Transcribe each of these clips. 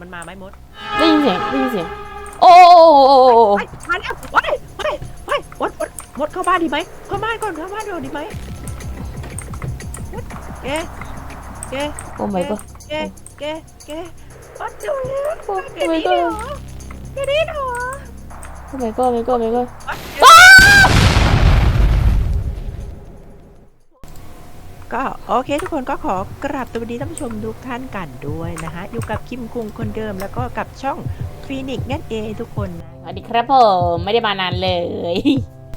มันมาไหมมดได้ยินเสียงได้ยินเสียง โอ้โอ้โอ้โอ้โอ้ไปมาแล้วไปไปไปมดมดมดเข้าบ้านดีไหมเข้าบ้านก่อนเข้าบ้านก่อนดีไหมมดแกแกโอ้ my god แกแกแกมดดูแล้วโอ้แก my นี่เหร god อแกนี่เหรอโอ้ my god my god my god ก็ โอเคทุกคนก็ขอกราบสวัสดีท่านผู้ชมทุกท่านกันด้วยนะฮะอยู่กับคิมคุงคนเดิมแล้วก็กับช่องฟีนิกนั่นเองทุกคนนะสวัสดีครับผมไม่ได้มานานเลย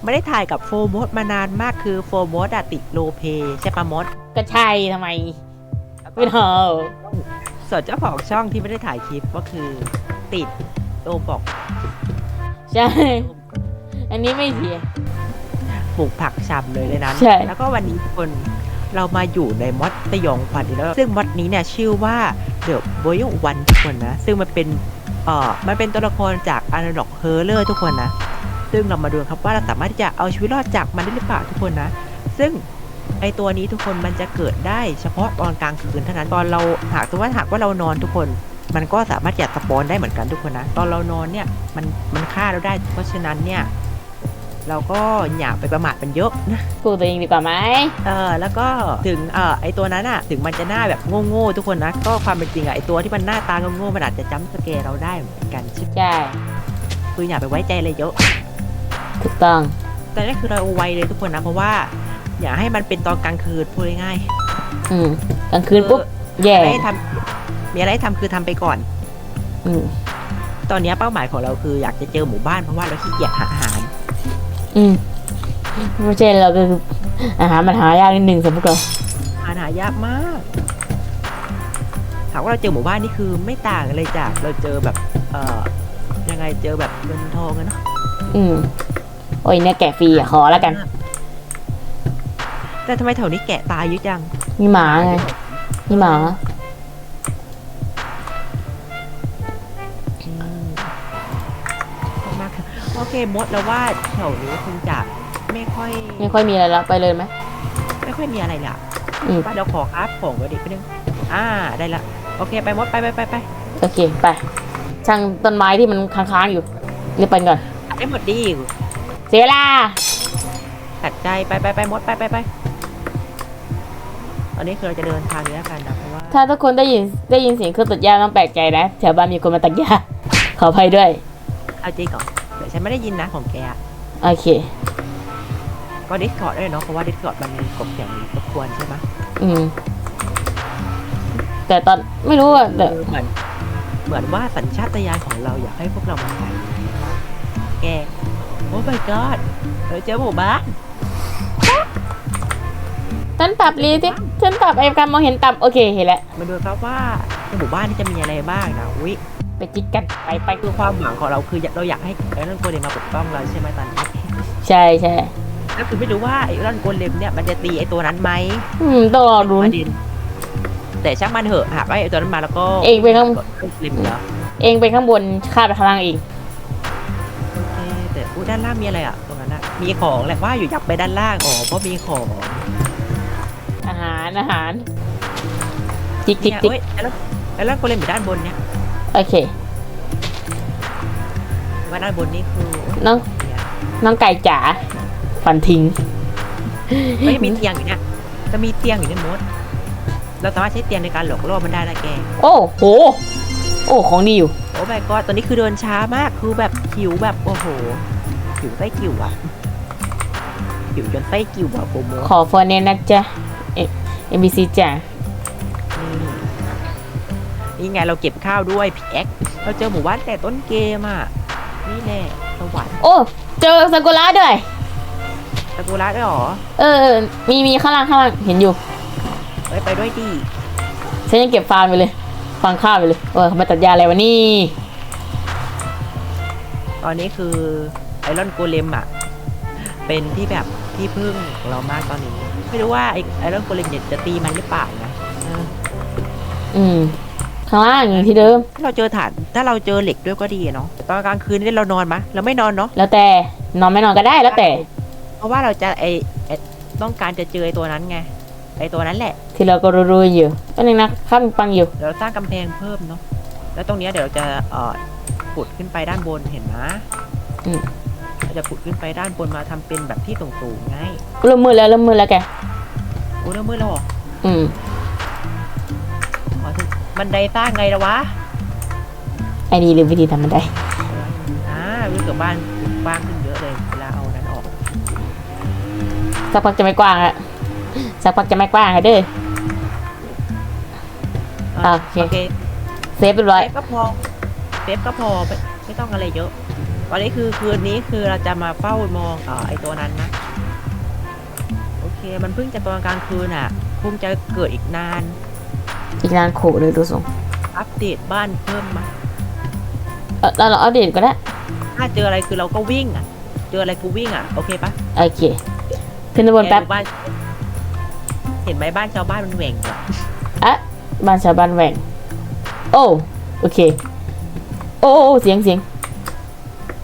ไม่ได้ถ่ายกับโฟมดมานานมากคือโฟมดอะติดโลเพใช่ปะมดก็ใช่ทำไมไม่เท่าส่วนเจ้าของช่องที่ไม่ได้ถ่ายคลิปก็คือติดโดมบอก ใช่ อันนี้ไม่เสียปลูกผักชำเลยเลยนั้นใช่ แล้วก็วันนี้ทุกคน เรามาอยู่ในมอดตยองขวัญอีกแล้ว ซึ่งมอดนี้เนี่ยชื่อว่า The Boy One ทุกคนนะ ซึ่งมันเป็นเอ่อมันเป็นตัวละครจาก a n a l o g h e r l e r ทุกคนนะ ซึ่งเรามาดูครับว่าเราสามารถที่จะเอาชีวิตรอดจากมันได้หรือเปล่าทุกคนนะ ซึ่งไอตัวนี้ทุกคนมันจะเกิดได้เฉพาะตอนกลางคืนเท่านั้น ตอนเราหากสมมติว่าหากว่าเรานอนทุกคน มันก็สามารถจะสปอนได้เหมือนกันทุกคนนะ ตอนเรานอนเนี่ยมันมันฆ่าเราได้ เพราะฉะนั้นเนี่ย เราก็อย่าไปประมาทมันเยอะนะพูดตัวเองดีกว่าไหมเออแล้วก็ถึงเอ่อไอตัวนั้นอะถึงมันจะหน้าแบบโง่ๆทุกคนนะก็ความเป็นจริงอะไอตัวที่มันหน้าตาโง่ๆมันอาจจะจำสเกร์เราได้เหมือนกันใช่ไหมใช่คืออย่าไปไว้ใจเลยเยอะถูกต้อง แต่นี่คือเราเอาไวเลยทุกคนนะเพราะว่า อย่าให้มันเป็นตอนกลางคืนพูดง่ายอืมกลางคืนปุ๊บๆแย่มีอะไรให้ทำมีอะไรให้ทำคือทำไปก่อน อืมตอนนี้เป้าหมายของเราคืออยากจะเจอหมู่บ้านเพราะว่าเราขี้เกียจหาอาหาร อืมไม่ใช่เราคืออาหารมันหายากนิดนึงสำหรับเราอาหารหายากมากถามว่าเราเจอหมู่บ้านนี่คือไม่ต่างเลยจากเราเจอแบบ เอ่อยังไงเจอแบบเงินทองกันเนาะอืมโอ้ยเนี่ยแกะฟรีอะขอแล้วกัน แต่ทำไมแถวนี้แกะตายเยอะจังมีหมาไงมีหมา เคมดแล้วว่าแถวนี้คงจะไม่ค่อย ไม่ค่อยมีอะไรแล้วไปเลยไหม ไม่ค่อยมีอะไรเลยอะอืมว่าเดี๋ยวขอครับของก่อนดิไปบนึงอ่าได้ละโอเคไปมดไปไปไปไปโอเคไปช่างต้นไม้ที่มันค้างๆอยู่เรียบไปก่อนได้หมดดีเสียเวลาตัดใจไปไปไปมดไปไปไปตอนนี้คือเราจะเดินทางนี้แล้วกันนะเพราะว่าถ้าทุกคนได้ยินได้ยินเสียงเครื่องตัดหญ้าต้องแปลกใจนะแถวบ้านมีคนมาตัดหญ้าขออภัยด้วยเอาจริงก่อนแต่ ฉันไม่ได้ยินนะของแกอะโอเค ก็ดิสคอร์ดด้วยเนาะเพราะว่าดิสคอร์ดมันกดเสียงรบกวนใช่ไหมอืม แต่ตอนไม่รู้อะแต่เหมือนเหมือนว่าสัญชาตญาณของเราอยากให้พวกเรามาไปแกโอ้ my god เราเจอหมู่บ้านฉันปรับรีที่ฉันปรับไอ้การมองเห็นต่ำโอเคเห็นแล้วมาดูครับว่าในหมู่บ้านนี้จะมีอะไรบ้างนะอุ้ย ไปจิกกันไปไปคือความหวังของเราคือเราอยากให้ไอรอนโกเลมมาปกป้องเราใช่ไหมตอนนี้ใช่ใช่ก็คือไม่รู้ว่าไอรอนโกเลมเนี่ยมันจะตีไอตัวนั้นไหมอืมต้องรอดูประเด็นแต่ช่างมันเถอะหากว่าไอตัวนั้นมาแล้วก็เองไปข้างกดโกเลมแล้วเองไปข้างบนคาดไปข้างล่างเองโอเคแต่อู้ด้านล่างมีอะไรอะตรงนั้นอะมีของแหละว่าอยู่อยากไปด้านล่างอ๋อเพราะมีของอาหารอาหารจิกจิเนี่กยจิกเอ้ยไอรอนไอรอนโกเลมอยู่ด้านบนเนี่ย โอเค ว่าด้านบนนี่คือน้องเนี่ยน้องไก่จ๋าฝันทิ้งไม่มีเตียงอยู่เนี่ยจะมีเตียงอยู่ในมด เราสามารถใช้เตียงในการหลอกล่อมันได้นะแก โอ้โห โอ้ของดีอยู่ โอ้ my god ตอนนี้คือเดินช้ามาก คือแบบหิวแบบโอ้โหหิวไส้กิ่วอะหิวจนไส้กิ่วอะโปรโมขอฟอนเนนะจ๊ะเอ็มบีซีจ้ะ นี่ไงเราเก็บข้าวด้วยพีแอ็กเราเจอหมู่บ้านแต่ต้นเกมอะนี่แหละสวรรค์โอ้เจอซากุระด้วยตะกูระด้วยเหรอเออเออมีมีข้างล่างข้างล่างเห็นอยู่เอ้ยไปด้วยดิฉันยังเก็บฟางไปเลยฟางข้าวไปเลยเออเขามาตัดยาอะไรวะนี่ตอนนี้คือไอรอนโกเลมอะเป็นที่แบบที่พึ่งของเรามากตอนนี้ ไม่รู้ว่าไอไอรอนโกเลมเนี่ยจะตีมันหรือเปล่านะเอออืม ข้างล่างอย่างที่เดิมถ้าเราเจอฐาน ถ้าเราเจอเหล็กด้วยก็ดีอะเนาะตอนกลางคืนนี่เรานอนมะเราไม่นอนเนาะ แล้วแต่นอนไม่นอนก็ได้แล้วแต่เพราะว่าเราจะไอไอ้ต้องการจะเจอไอตัวนั้นไง ไอตัวนั้นแหละ ที่เราก็รู้ๆอยู่ก็นึงนะข้ามปังอยู่เราสร้างกำแพงเพิ่มเนาะ แล้วตรงเนี้ยเดี๋ยวเราจะเอ่อขุดขึ้นไปด้านบนเห็นนะอืม เราจะขุดขึ้นไปด้านบนมาทำเป็นแบบที่สูงๆไงเริ่มมืดแล้วเริ่มมืดแล้วแกโอ้เริ่มมืดแล้วเหรออืมขอถึง บันไดสร้างไงละวะไอ้นี่ลืมวิธีทำมันได้อ่ารู้สึกบ้านกว้างขึ้นเยอะเลยเวลาเอานั้นออก สักพักจะไม่กว้างละสักพักจะไม่กว้างละเด้ออะโอเค โอเคเซฟเรียบร้อยเซฟก็พอเซฟก็พอไม่ไม่ต้องอะไรเยอะตอนนี้คือคืนนี้คือเราจะมาเฝ้ามองเอ่อไอตัวนั้นนะ โอเค มันเพิ่งจะตอนกลางคืนอะคงจะเกิดอีกนาน อีกนานโขเลยดูทรงอัปเดตบ้านเพิ่มมา เออแล้วเราอัปเดตก็ได้ถ้าเจออะไรคือเราก็วิ่งอะ เจออะไรกูวิ่งอะ โอเคปะโอเคขึ้นไปบนแป๊บกดูบ้าน เห็นไหมบ้านชาวบ้านมันแหว่งอะอะบ้านชาวบ้านแหว่ง โอ้โอเค โอ้โอ้โอ้เสียงเสียง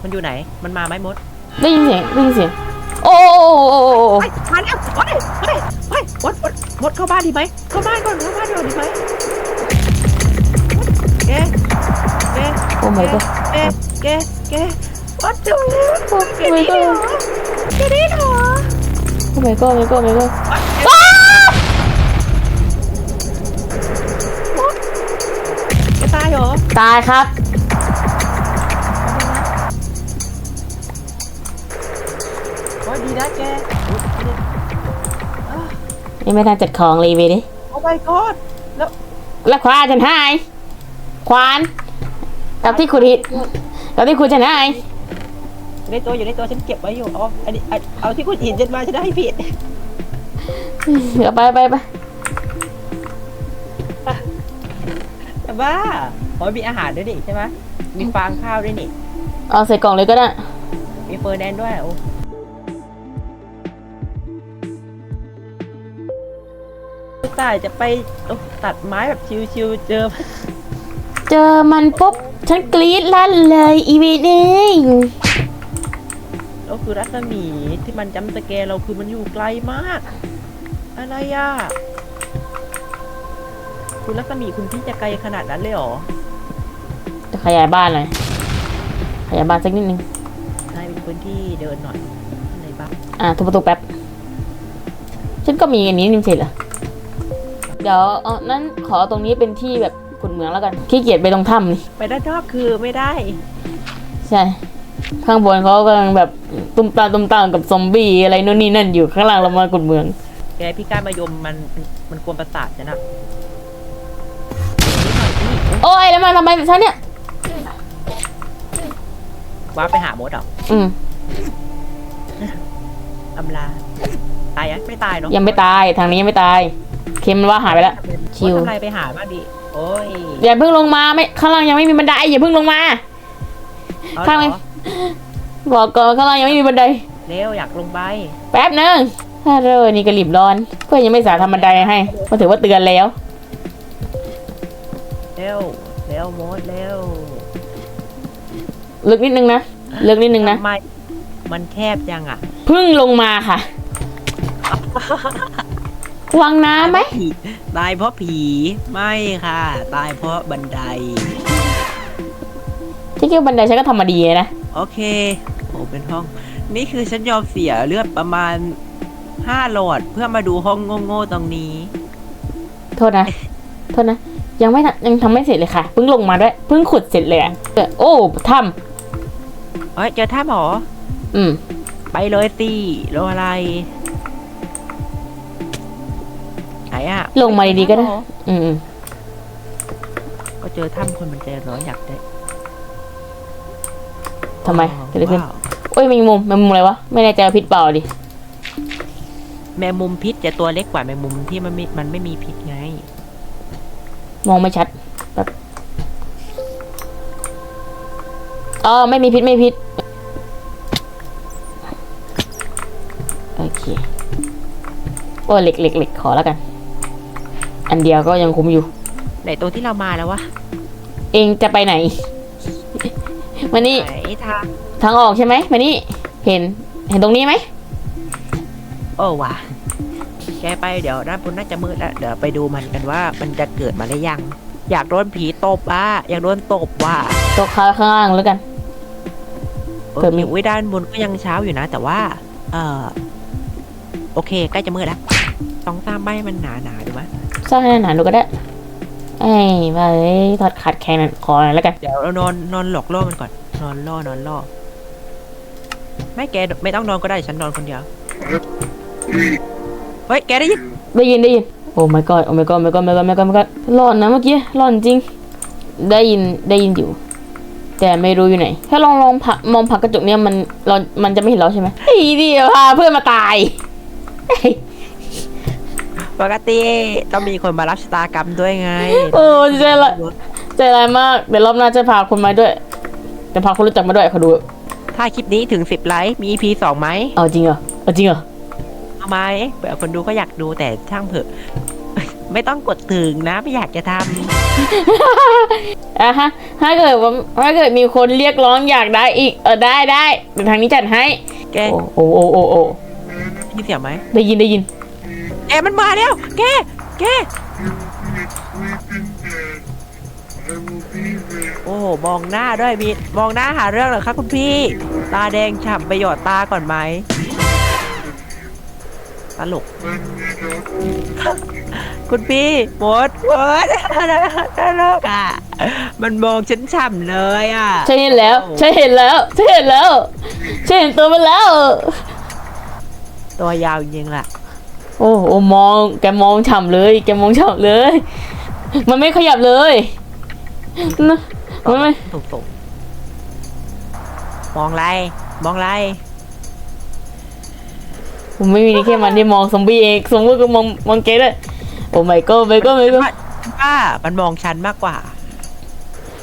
มันอยู่ไหน มันมาไหมมดได้ยินเสียงได้ยินเสียงโอ้โอ้โอ้โอ้โอ้โอ้ไปมาแล้วมดเลยมดเลยไปมดมดมดเข้าบ้านดีไหมเข้าบ้านก่อนเข้าบ้านก่อนดีไหมแกแกโอ้ my god แกแกแกวัดจุ๊บโอ้แก my นี่เหรอแกนี่เหรอโอ้ my god my god my god แกตายเหรอตายครับ ดีนะแกอุ๊ยไม่ได้อะยังไม่ทันจัดของเลยเวยดิโอ้ my god แล้วแล้วควานฉันหายควานกับที่ขุดหินกับที่ขุดฉันหายอยู่ในตัวอยู่ในตัวฉันเก็บไว้อยู่เอาอันนี้อันเอาที่คุณหินฉันมาฉันได้ผิดเดี๋ยวไปไปไปแต่ว่าอ๋อมีอาหารด้วยนี่ใช่ไหมมีฟางข้าวด้วยนี่เอาใส่กล่องเลยก็ได้มีเฟอร์แนนด์ด้วยโอ้ตายจะไปโอ้ตัดไม้แบบชิวๆเจอ เจอมันปุ๊บฉันกรี๊ดลั่นเลยอีวีนี่แล้วคือรัศมีที่มันจำสแกร์เราคือมันอยู่ไกลมาก อะไรอะคุณรัศมีคุณพี่จะไกลขนาดนั้นเลยเหรอจะขยายบ้านหน่อยขยายบ้านสักนิดนึงนายเป็นพื้นที่เดินหน่อยในบ้านอะทุบประตูแป๊บฉันก็มีอันนี้นิมเสร็จเหรอ เดี๋ยวเอานั่นขอตรงนี้เป็นที่แบบขุดเหมืองแล้วกันขี้เกียจไปตรงถ้ำนี่ไปด้านนอกคือไม่ได้ ใช่ ข้างบนเขากำลังแบบตุ้มตามตุ้มตามกับซอมบี้อะไรนู่นนี่นั่นอยู่ข้างล่างเรามาขุดเหมืองแกพี่ก้านมายมมันมันมันกวนประสาทฉันอะนิดหน่อยนี่โอ้ยแล้วมาทำไมฉันเนี่ยว้าไปหาโมดเหรออืมอำลา ตายยังไม่ตายเนาะยังไม่ตายทางนี้ยังไม่ตาย เค็มว่าหายไปแล้ว ชิวโมดทำไรไปหาบ้างดิ โอ้ยอย่าเพิ่งลงมาไม่ข้างล่างยังไม่มีบันไดอย่าเพิ่งลงมา เอาข้างเหไหรนอบอกก่อนข้างล่างยังไม่มีบันได เร็วอยากลงไปแป๊บหนึงถ้าเรอนี่ก็รีบร้อนเพื่อนยังไม่สาทำบันไดให้ก็ถือว่าเตือนแล้ว เร็วเร็วโมดเร็วลึกนิดนึงนะลึกนิดนึงนะทำไมมันแคบจังอะเพิ่งลงมาค่ะ วางน้ำไหมผีตายเพราะผีไม่ค่ะ ตายเพราะบันไดที่เกี่ยวบันไดฉันก็ทำมาดีนะ โอเคโอ้เป็นห้อง นี่คือฉันยอมเสียเลือดประมาณห้าหลอดเพื่อมาดูห้องโง่ๆตรงนี้ โทษนะ โทษนะ ยังไม่ทันยังทำไม่เสร็จเลยค่ะเพิ่งลงมาด้วยเพิ่งขุดเสร็จเลยอะเออโอ้ทเอ้ยเจอท่าหมอำอืม ไปเลยสิรออะไรไห นอะลงมาดีๆก็ได้อืมอืมก็เจอถ้ำคนมันใจร้อนอยากได้ทำไมอ๋อเกิดอะไรขึ้นว้าวโอ้ยแมงมุมแมงมุมอะไรวะ ไม่แน่ใจว่าพิษเปล่าดิ แมงมุมพิษแต่ตัวเล็กกว่าแมงมุมที่มันไม่มันไม่มีพิษไง มองไม่ชัดแบบอ๋อไม่มีพิษไม่มีพิษ โอเค โอ้เหล็กเหล็กเหล็กขอแล้วกัน อันเดียวก็ยังคุ้มอยู่ ไหนตัวที่เรามาแล้ววะเองจะไปไหน มานี่ไหนทางทางออกใช่ไหมมานี่เห็น เห็นตรงนี้ไหมโอ้ว่ะแกไปเดี๋ยวด้านบนน่าจะมืดแล้วเดี๋ยวไปดูมันกันว่ามันจะเกิดมาหรือยัง อยากโดนผีตบอะอยากโดนตบว่ะตกข้างข้างล่างแล้วกันโอเกิดเคมีอุ้ยด้านบนก็ยังเช้าอยู่นะ แต่ว่า เออโอเค ใกล้จะมืดแล้วต้องสร้างบ้านให้มันหนาหนาๆดูไหม สร้างให้หนาๆดูก็ได้ ไอ้มาเอ้ยถอดขาดแค่นั้นขอหน่อยแล้วกัน เดี๋ยวเรานอนนอนหลอกล่อมันก่อน นอนล่อนอนล่อไม่แกไม่ต้องนอนก็ได้ฉันนอนคนเดียว เฮ้ยแกได้ยินได้ยินได้ยิน โอ้ my god โอ้ my god my god my god my god my god หลอนนะเมื่อกี้หลอนจริง ได้ยินได้ยินอยู่ แต่ไม่รู้อยู่ไหน ถ้าลองลองผักมองผักกระจกเนี่ยมันเรามันจะไม่เห็นเราใช่ไหมไอ้ดิพาเพื่อนมาตาย ปกติต้องมีคนมารับชะตากรรมด้วยไงโอ้ใจละใจร้ายมาก เดี๋ยวรอบหน้าจะพาคนมาด้วยจะพาคนรู้จักมาด้วยเขาดู ถ้าคลิปนี้ถึง10ไลค์มี EP สองไหมเอาจริงเหรอเอาจริงเหรอเอาไหมเผื่อคนดูก็อยากดูแต่ช่างเถอะ ไม่ต้องกดถึงนะไม่อยากจะทอะฮะถ้าเกิดว่าถ้าเกิดมีคนเรียกร้องอยากได้อีกเออได้ได้เดี๋ยวทางนี้จัดให้ำแกโอ้โอ้โอ้โอ้โอ้ได้ยินเสียงไหมได้ยินได้ยิน แกมันมาแล้ว แก แก โอ้โหมองหน้าด้วยมีมองหน้าหาเรื่องเหรอคะคุณพี่ ตาแดงฉ่ำไปหยอดตาก่อนไหมตลก คุณพี่หมดหมดตลกอะ มันมองฉันฉ่ำเลยอะใช่เห็นแล้วใช่เห็นแล้วใช่เห็นแล้วใช่เห็นตัวมันแล้ว ตัวยาวจริงๆล่ะ โอ้โอ้มองแกมองฉ่ำเลย แกมองฉ่ำเลย มันไม่ขยับเลยนะมันไม่ถูกตกมองไรมองไรผมไม่มีแค่มันที่มองซอมบี้เองซอมบี้ก็มองมองแกด้วยโอ้ my god my god my god ว่ามันมองฉันมากกว่า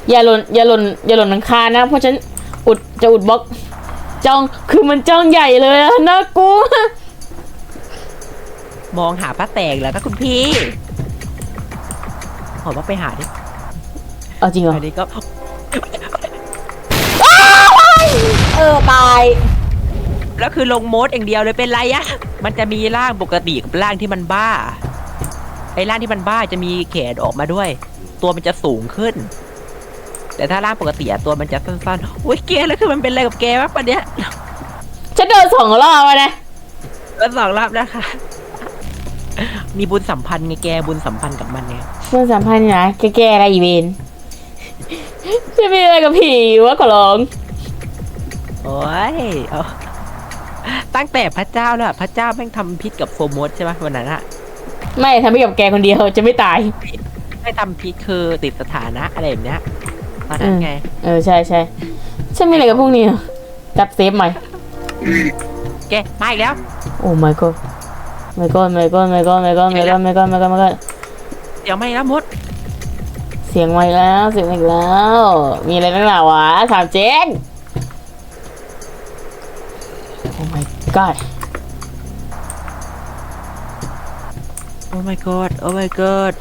อย่าหล่นอย่าหล่นอย่าหล่นหลังคานะ เพราะฉันอุดจะอุดบล็อกจ้องคือมันจ้องใหญ่เลยอะน่ากลัว มองหาพระแตกแล้วก็คุณพี่ขอว่าไปหาดิเอาจริงเหรอ อันนี้ก็ เออ ตาย แล้วคือลงโมดอย่างเดียวเลยเป็นไรอะมันจะมีร่างปกติกับร่างที่มันบ้า ไอ้ร่างที่มันบ้าจะมีแขนออกมาด้วย ตัวมันจะสูงขึ้น แต่ถ้าร่างปกติอะตัวมันจะสั้นๆโอ้ยเกแล้วคือมันเป็นอะไรกับแกวะปะเนี้ยฉันโดนสองรอบอะนะ แล้วสองรอบแล้วค่ะ มีบุญสัมพันธ์ไงแกบุญสัมพันธ์กับมันไงเมื่อสัมพันธ์นะแกแกอะไรอีเวนจะมีอะไรกับผีวะขอร้องโอ้ยเอาตั้งแต่พระเจ้าแล้วอะพระเจ้าแม่งทำพิษกับโฟมดใช่ไหมวันนั้นอะไม่ทำให้กับแกคนเดียวจะไม่ตาย ไม่ทำพิษคือติดสถานะอะไรแบบเนี้ยตอนนั้นไง เออใช่ใช่ฉันมีอะไรกับพวกนี้อะจับเซฟใหม่แกมาอีกแล้ว โอ้ my god my god my god my god my god my god my god my god my god เดี๋ยวมาอีกแล้วมด เสียงมาอีกแล้วเสียงมาอีกแล้ว มีอะไรนักหนาวะถามเจ๊งโอ้ my god โอ้ my god โอ้ my god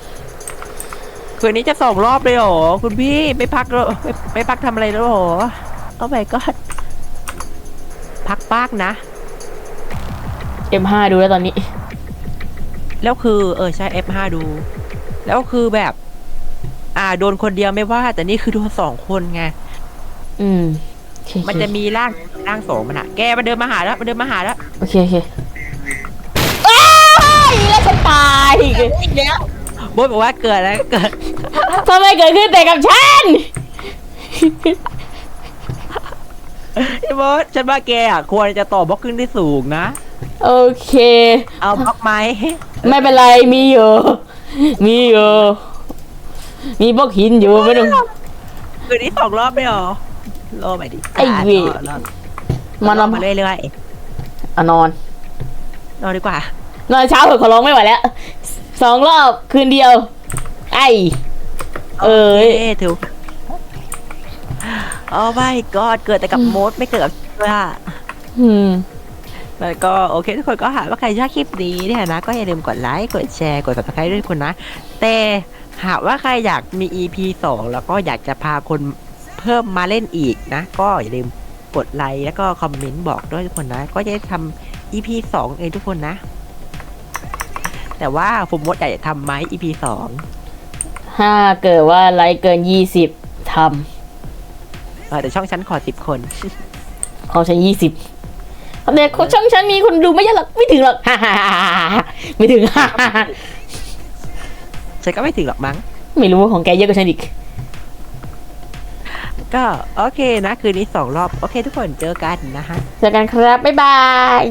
คืนนี้จะสองรอบเลยเหรอคุณพี่ไม่พักแล้วไม่ไม่พักทำอะไรแล้วเหรอโอ้ my god พักปากนะ M5 ดูแล้วตอนนี้ แล้วคือเออใช่ F5 ดู แล้วคือแบบ อ่า โดนคนเดียวไม่ว่า แต่นี่คือโดนสองคนไง อืมโอเคมันจะมีร่างร่างสองมันอะแกมันเดินมาหาแล้วมันเดินมาหาแล้วโอเคโอเคอ้ายแล้วฉันตายอีกแล้วโบทบอกว่าเกิดอะไรเกิด ทำไมเกิดขึ้นแต่กับฉันไอ้โบทฉันว่าแกอะควรจะต่อบล็อกขึ้นที่สูงนะ โอเค เอาบล็อกไหมไม่เป็นไรมีอยู่ มีอยู่ มีบล็อกหินอยู่ไม่ต้องคืนนี้สองรอบไม่หรอรอบไปดิไอ้เวรรอบมานรออนบมาเรื่อยอะนอนๆนอนดีกว่า นอนเช้าเถอะขอร้องไม่ไหวแล้วสองรอบคืนเดียว ไอเอ้ยเอ๊ถือโอ้ไม่กอดเกิดแต่กับโมดไม่เกิดกับว่าอืม แล้วก็โอเคทุกคนก็หาว่าใครชอบคลิปนี้เนี่ยนะ ก็อย่าลืมกดไลค์กดแชร์กด subscribe ด้วยคนนะ แต่หากว่าใครอยากมี EP 2 แล้วก็อยากจะพาคนเพิ่มมาเล่นอีกนะ ก็อย่าลืมกดไลค์แล้วก็คอมเมนต์บอกด้วยทุกคนนะ ก็จะได้ทำ EP 2 เองทุกคนนะ แต่ว่าผมมดอยากจะทำไหม EP 2ถ้าเกิดว่าไลค์เกินยี่สิบทเออแต่ช่องฉันขอสิบคนำของฉันยี่สิบ แต่ของช่องฉันมีคนดูไม่เยอะหรอกไม่ถึงหรอกไม่ถึงฉันก็ไม่ถึงหรอกมั้ง ไม่รู้ว่าของแกเยอะกว่าฉันอีก ก็โอเคนะ คืนนี้สองรอบ โอเคทุกคนเจอกันนะฮะ เจอกันครับ บ๊ายบาย